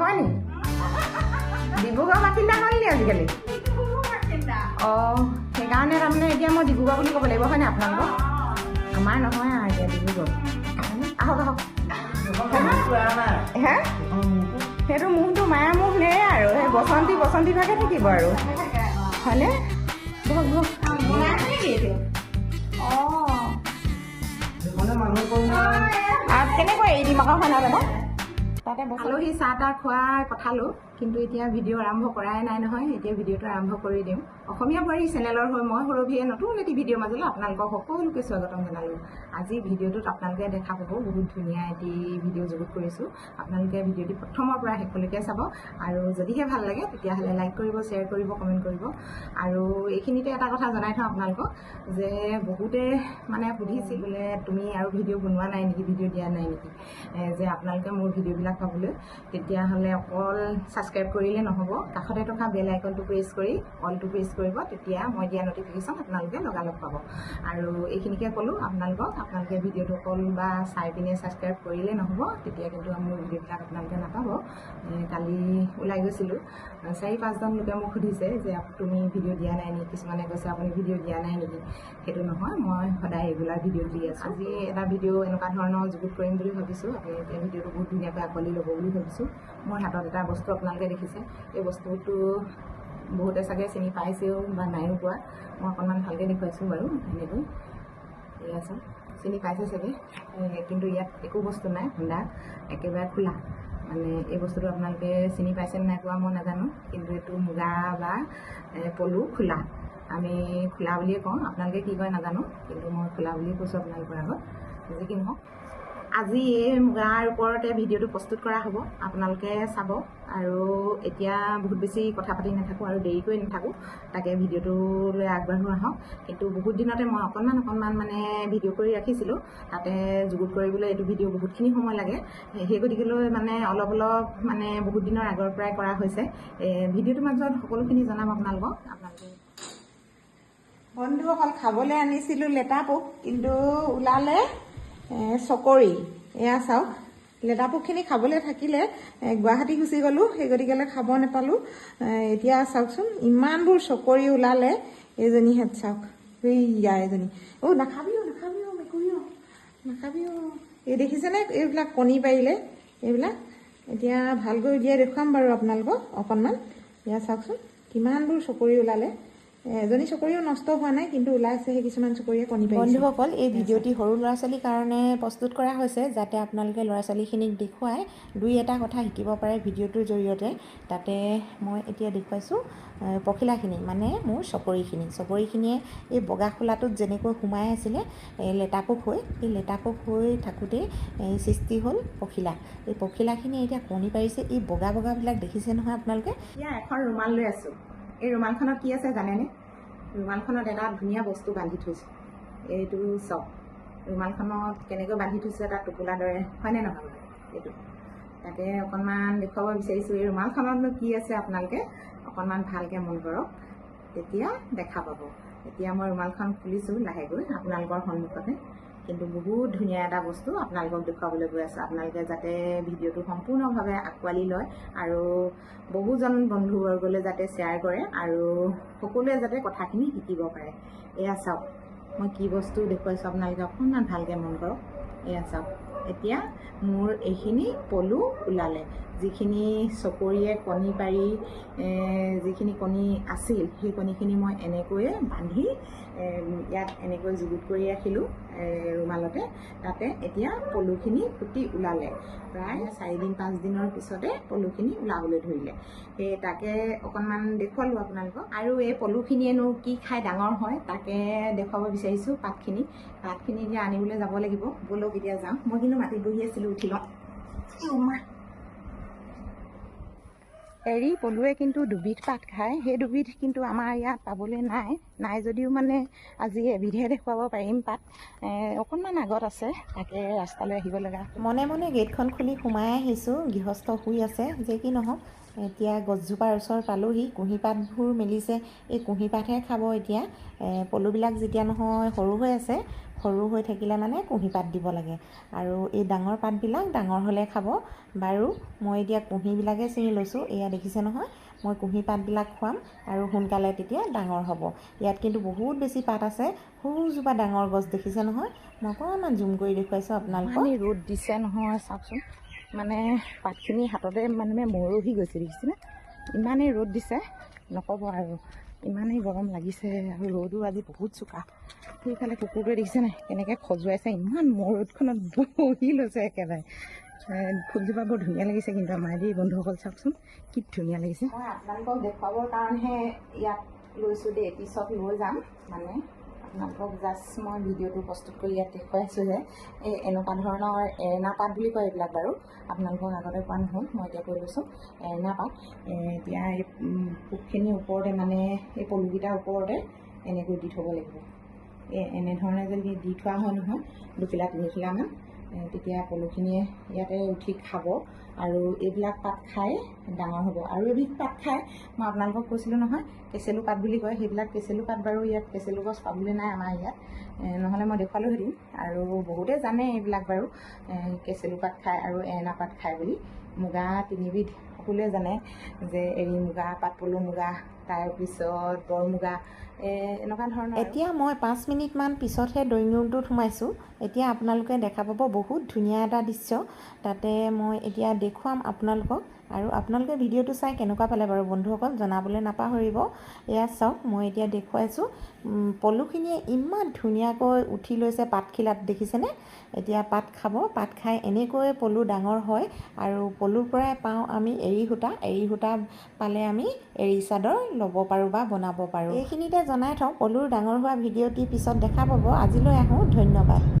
হয় নি ডিব্ৰুগড় বাসিন্দা হ'ল নি আজিকালি অঁ সেইকাৰণে তাৰমানে এতিয়া মই ডিব্ৰুগড় বুলি ক'ব লাগিব হয়নে আপোনালোকক আমাৰ নহয় আৰু এতিয়া ডিব্ৰুগড় আহক আহক হে সেইটো মোহটো মায়া মোহ নেৰে আৰু সেই বসন্তী বসন্তী ভাগে থাকিব আৰু হয়নে বহক বহক অঁ আৰু কেনেকৈ এৰি দিম আকৌ হয় নহয় তাতে আলহী চাহ তাহ খোৱাৰ পঠালোঁ কিন্তু এতিয়া ভিডিঅ' আৰম্ভ কৰাই নাই নহয় এতিয়া ভিডিঅ'টো আৰম্ভ কৰি দিওঁ অসমীয়া বোৱাৰী চেনেলৰ হৈ মই সৰভীয়ে নতুন এটি ভিডিঅ' মাজলৈ আপোনালোকক সকলোকে স্বাগতম জনালোঁ। আজি ভিডিঅ'টোত আপোনালোকে দেখা পাব বহুত ধুনীয়া এটি ভিডিঅ' যুগুত কৰিছোঁ। আপোনালোকে ভিডিঅ'টি প্ৰথমৰ পৰা শেষলৈকে চাব আৰু যদিহে ভাল লাগে তেতিয়াহ'লে লাইক কৰিব শ্বেয়াৰ কৰিব কমেণ্ট কৰিব। আৰু এইখিনিতে এটা কথা জনাই থওঁ আপোনালোকক যে বহুতে মানে সুধিছিল বোলে তুমি আৰু ভিডিঅ' বনোৱা নাই নেকি? ভিডিঅ' দিয়া নাই নেকি? যে আপোনালোকে মোৰ ভিডিঅ'বিলাক পাবলৈ তেতিয়াহ'লে অকল ছাবস্ক্ৰাইব কৰিলে নহ'ব। কাষতে থকা বেল আইকনটো প্ৰেছ কৰি অলটো প্ৰেছ কৰিব তেতিয়া মই দিয়া নটিফিকেশ্যন আপোনালোকে লগালগ পাব। আৰু এইখিনিকে ক'লোঁ আপোনালোকক আপোনালোকে ভিডিঅ'টো অকল বা চাই পিনে ছাবস্ক্ৰাইব কৰিলে নহ'ব তেতিয়া কিন্তু মোৰ ভিডিঅ'বিলাক আপোনালোকে নাপাব। কালি ওলাই গৈছিলোঁ। চাৰি পাঁচজন লোকে মোক সুধিছে যে তুমি ভিডিঅ' দিয়া নাই নেকি? কিছুমানে কৈছে আপুনি ভিডিঅ' দিয়া নাই নেকি? সেইটো নহয় মই সদায় ৰেগুলাৰ ভিডিঅ' দি আছোঁ। আজি এটা ভিডিঅ' এনেকুৱা ধৰণৰ যুগুত কৰিম বুলি ভাবিছোঁ। আপুনি এতিয়া ভিডিঅ'টো বহুত ধুনীয়াকৈ আঁকোৱালি ল'ব বুলি ভাবিছোঁ। মোৰ হাতত এটা বস্তু আপোনালোকে দেখিছে। এই বস্তুটো বহুতে চাগে চিনি পাইছেও বা নাইও পোৱা। মই অকণমান ভালকৈ দেখুৱাইছোঁ বাৰু এনেকৈ এয়া চাওক চিনি পাইছে চাগে। কিন্তু ইয়াত একো বস্তু নাই হুন্দা। একেবাৰে খোলা। মানে এই বস্তুটো আপোনালোকে চিনি পাইছে নাই পোৱা মই নাজানো। কিন্তু এইটো মুগা বা পলু খোলা। আমি খোলা বুলিয়ে কওঁ। আপোনালোকে কি কয় নাজানো। কিন্তু মই খোলা বুলিয়ে কৈছোঁ আপোনালোকৰ আগত। যি কি নহওক। আজি এই মুগাৰ ওপৰতে ভিডিঅ'টো প্ৰস্তুত কৰা হ'ব আপোনালোকে চাব। আৰু এতিয়া বহুত বেছি কথা পাতি নাথাকোঁ আৰু দেৰি কৰি নাথাকোঁ তাকে ভিডিঅ'টোলৈ আগবাঢ়ো আহক। কিন্তু বহুত দিনতে মই অকণমান অকণমান মানে ভিডিঅ' কৰি ৰাখিছিলোঁ তাতে যুগুত কৰিবলৈ এইটো ভিডিঅ' বহুতখিনি সময় লাগে। সেই গতিকেলৈ মানে অলপ অলপ মানে বহুত দিনৰ আগৰ পৰাই কৰা হৈছে। ভিডিঅ'টোৰ মাজত সকলোখিনি জনাম আপোনালোকক। আপোনালোকে বন্ধুসকল খাবলৈ আনিছিলোঁ লেটা পোক কিন্তু ওলালে চকৰি। এয়া চাওক লেটা পোকখিনি খাবলৈ থাকিলে গুৱাহাটী গুচি গ'লোঁ সেই গতিকেলৈ খাব নাপালোঁ। এতিয়া চাওকচোন ইমানবোৰ চকৰি ওলালে এইজনী হেত চাওক। ইয়া এজনী। অ' নাখাবিও নাখাবিও মেকুৰীও নাখাবিও। এই দেখিছেনে এইবিলাক কণী পাৰিলে? এইবিলাক? এতিয়া ভালকৈ উলিয়াই দেখুৱাম বাৰু আপোনালোকক অকণমান। এয়া চাওকচোন কিমানবোৰ চকৰি ওলালে। এজনী চকৰিও নষ্ট হোৱা নাই কিন্তু ওলাইছে সেই কিছুমান চকৰিয়ে কণী পাৰিছে। বন্ধুসকল এই ভিডিঅ'টি সৰু ল'ৰা ছোৱালীৰ কাৰণে প্ৰস্তুত কৰা হৈছে যাতে আপোনালোকে ল'ৰা ছোৱালীখিনিক দেখুৱাই দুই এটা কথা শিকিব পাৰে ভিডিঅ'টোৰ জৰিয়তে। তাতে মই এতিয়া দেখুৱাইছোঁ পখিলাখিনি মানে মোৰ চকৰিখিনি। চকৰিখিনিয়ে এই বগা খোলাটোত যেনেকৈ সোমাই আছিলে লেটাপোক হৈ এই লেটাপোক হৈ থাকোঁতেই এই সৃষ্টি হ'ল পখিলা। এই পখিলাখিনিয়ে এতিয়া কণী পাৰিছে এই বগা বগাবিলাক দেখিছে নহয় আপোনালোকে? এতিয়া এখন ৰুমাল লৈ আছোঁ। এই ৰুমালখনত কি আছে জানেনে? ৰুমালখনত এটা ধুনীয়া বস্তু বান্ধি থৈছোঁ। এইটো চক। ৰুমালখনত কেনেকৈ বান্ধি থৈছোঁ এটা টোপোলা দৰে হয়নে নহয়? এইটো। তাকে অকণমান দেখুৱাব বিচাৰিছোঁ। এই ৰুমালখনতনো কি আছে আপোনালোকে? অকণমান ভালকৈ মন কৰক। তেতিয়া দেখা পাব। এতিয়া মই ৰুমালখন খুলিছোঁ লাহেকৈ আপোনালোকৰ সন্মুখতে। কিন্তু বহুত ধুনীয়া এটা বস্তু আপোনালোকক দেখুৱাবলৈ গৈ আছোঁ। আপোনালোকে যাতে ভিডিঅ'টো সম্পূৰ্ণভাৱে আঁকোৱালি লয় আৰু বহুজন বন্ধুবৰ্গলৈ যাতে শ্বেয়াৰ কৰে আৰু সকলোৱে যাতে কথাখিনি শিকিব পাৰে। এয়া চাওক মই কি বস্তু দেখুৱাইছোঁ আপোনালোকে অকণমান ভালকৈ মন কৰক। এয়া চাওক এতিয়া মোৰ এইখিনি পলু ওলালে। যিখিনি চকৰিয়ে কণী পাৰি যিখিনি কণী আছিল সেই কণীখিনি মই এনেকৈয়ে বান্ধি ইয়াত এনেকৈ যুগুত কৰি ৰাখিলোঁ ৰুমালতে। তাতে এতিয়া পলুখিনি ফুটি ওলালে। প্ৰায় চাৰিদিন পাঁচদিনৰ পিছতে পলুখিনি ওলাবলৈ ধৰিলে। সেই তাকে অকণমান দেখুৱালোঁ আপোনালোকক। আৰু এই পলুখিনিয়েনো কি খাই ডাঙৰ হয় তাকে দেখুৱাব বিচাৰিছোঁ পাতখিনি। পাতখিনি এতিয়া আনিবলৈ যাব লাগিব। ব'লক এতিয়া যাওঁ। মই কিন্তু মাটিত বহি আছিলোঁ উঠি লওঁ। এৰী পলুৱে কিন্তু দুবিধ পাত খায়। সেই দুবিধ কিন্তু আমাৰ ইয়াত পাবলৈ নাই। নাই যদিও মানে আজি এবিধহে দেখুৱাব পাৰিম পাত। অকণমান আগত আছে। তাকে ৰাস্তালৈ আহিব লগা মনে মনে গেটখন খুলি সোমাই আহিছোঁ। গৃহস্থ শুই আছে যে কি নহওক। এতিয়া গছজোপাৰ ওচৰ পালোহি। কুঁহিপাতবোৰ মেলিছে। এই কুঁহিপাতহে খাব এতিয়া। পলুবিলাক যেতিয়া নহয় সৰু হৈ আছে। সৰু হৈ থাকিলে মানে কুঁহি পাত দিব লাগে। আৰু এই ডাঙৰ পাতবিলাক ডাঙৰ হ'লে খাব। বাৰু মই এতিয়া কুঁহিবিলাকে ছিঙি লৈছোঁ এয়া দেখিছে নহয়। মই কুঁহি পাতবিলাক খুৱাম আৰু সোনকালে তেতিয়া ডাঙৰ হ'ব। ইয়াত কিন্তু বহুত বেছি পাত আছে। সৰুজোপা ডাঙৰ গছ দেখিছে নহয়। মই অকণমান জুম কৰি দেখুৱাইছোঁ আপোনালোকক। ৰ'দ দিছে নহয় চাওকচোন। মানে পাতখিনি হাততে মানে মৰহি গৈছে দেখিছেনে? ইমানেই ৰ'দ দিছে। নক'ব আৰু। ইমানেই গৰম লাগিছে আৰু ৰ'দো আজি বহুত চোকা। সেইফালে কুকুৰটোৱে দেখিছে নাই কেনেকৈ খজুৱাইছে ইমান মৌ ৰ'দখনত বহি লৈছে একেবাৰে। ফুলজোপা বৰ ধুনীয়া লাগিছে কিন্তু আমাৰ দেই বন্ধুসকল চাওকচোন কি ধুনীয়া লাগিছে। মই আপোনালোকক দেখুৱাবৰ কাৰণেহে ইয়াত লৈছোঁ দেই পিছত লৈ যাম মানে। আপোনালোকক জাষ্ট মই ভিডিঅ'টো প্ৰস্তুত কৰি ইয়াত দেখুৱাই আছোঁ যে এই এনেকুৱা ধৰণৰ এৰেনা পাত বুলি কয় এইবিলাক বাৰু। আপোনালোকক আগতে কোৱা নহ'ল মই এতিয়া কৈ লৈছোঁ। এৰেনা পাত এতিয়া এই পোকখিনিৰ ওপৰতে মানে এই পলুকেইটাৰ ওপৰতে এনেকৈ দি থ'ব লাগিব। এই এনেধৰণে যদি দি থোৱা হয় নহয় দুখিলা তিনিখিলামান তেতিয়া পলুখিনিয়ে ইয়াতে উঠি খাব আৰু এইবিলাক পাত খাই ডাঙৰ হ'ব। আৰু এবিধ পাত খাই মই আপোনালোকক কৈছিলোঁ নহয় কেচেলু পাত বুলি কয় সেইবিলাক কেচেলু পাত বাৰু ইয়াত কেচেলু গছ পাবলৈ নাই আমাৰ ইয়াত। নহ'লে মই দেখুৱালোহেঁতেন আৰু বহুতে জানে এইবিলাক বাৰু কেচেলু পাত খায় আৰু এৰেনা পাত খায় বুলি। মুগা তিনিবিধ সকলোৱে জানে যে এৰী মুগা পাত পলু মুগা তাৰপিছত বৰ মুগা এনেকুৱা ধৰণৰ। এতিয়া মই পাঁচ মিনিটমান পিছতহে ড্ৰয়িং ৰুমটোত সোমাইছোঁ। এতিয়া আপোনালোকে দেখা পাব বহুত ধুনীয়া এটা দৃশ্য। তাতে মই এতিয়া দেখুৱাম আপোনালোকক আৰু আপোনালোকে ভিডিঅ'টো চাই কেনেকুৱা পালে বাৰু বন্ধুসকল জনাবলৈ নাপাহৰিব। এয়া চাওক মই এতিয়া দেখুৱাইছোঁ। পলুখিনিয়ে ইমান ধুনীয়াকৈ উঠি লৈছে পাতখিলাত দেখিছেনে? এতিয়া পাত খাব পাত খাই এনেকৈ পলু ডাঙৰ হয় আৰু পলুৰ পৰাই পাওঁ আমি এৰী সূতা এৰী সূতা পালে আমি এৰী চাদৰ ল'ব পাৰোঁ বা বনাব পাৰোঁ। এইখিনিতে জনাই থওঁ পলুৰ ডাঙৰ হোৱা ভিডিঅ'টি পিছত দেখা পাব। আজিলৈ আহোঁ ধন্যবাদ।